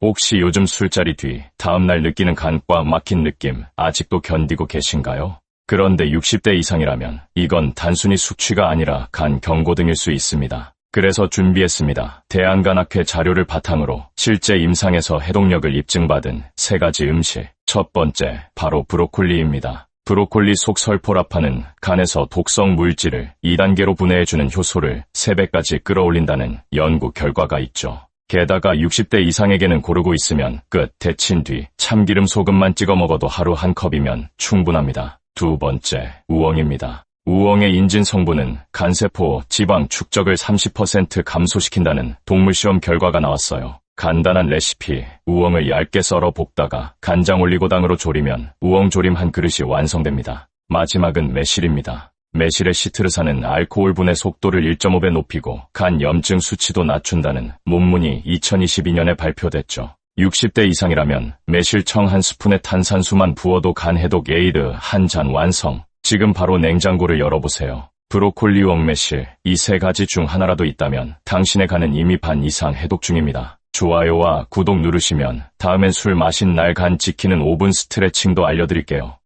혹시 요즘 술자리 뒤 다음날 느끼는 간과 막힌 느낌 아직도 견디고 계신가요? 그런데 60대 이상이라면 이건 단순히 숙취가 아니라 간 경고 등일 수 있습니다. 그래서 준비했습니다. 대한간학회 자료를 바탕으로 실제 임상에서 해독력을 입증받은 세 가지 음식. 첫 번째, 바로 브로콜리입니다. 브로콜리 속 설포라파는 간에서 독성 물질을 2단계로 분해해주는 효소를 3배까지 끌어올린다는 연구 결과가 있죠. 게다가 60대 이상에게는 고르고 있으면 끝 데친 뒤 참기름 소금만 찍어 먹어도 하루 한 컵이면 충분합니다. 두 번째, 우엉입니다. 우엉의 인진 성분은 간세포 지방 축적을 30% 감소시킨다는 동물시험 결과가 나왔어요. 간단한 레시피, 우엉을 얇게 썰어 볶다가 간장 올리고당으로 조리면 우엉 조림 한 그릇이 완성됩니다. 마지막은 매실입니다. 매실의 시트르사는 알코올 분해 속도를 1.5배 높이고 간 염증 수치도 낮춘다는 논문이 2022년에 발표됐죠. 60대 이상이라면 매실청 한 스푼에 탄산수만 부어도 간 해독 에이드 한 잔 완성. 지금 바로 냉장고를 열어보세요. 브로콜리 웡매실 이 세 가지 중 하나라도 있다면 당신의 간은 이미 반 이상 해독 중입니다. 좋아요와 구독 누르시면 다음엔 술 마신 날 간 지키는 5분 스트레칭도 알려드릴게요.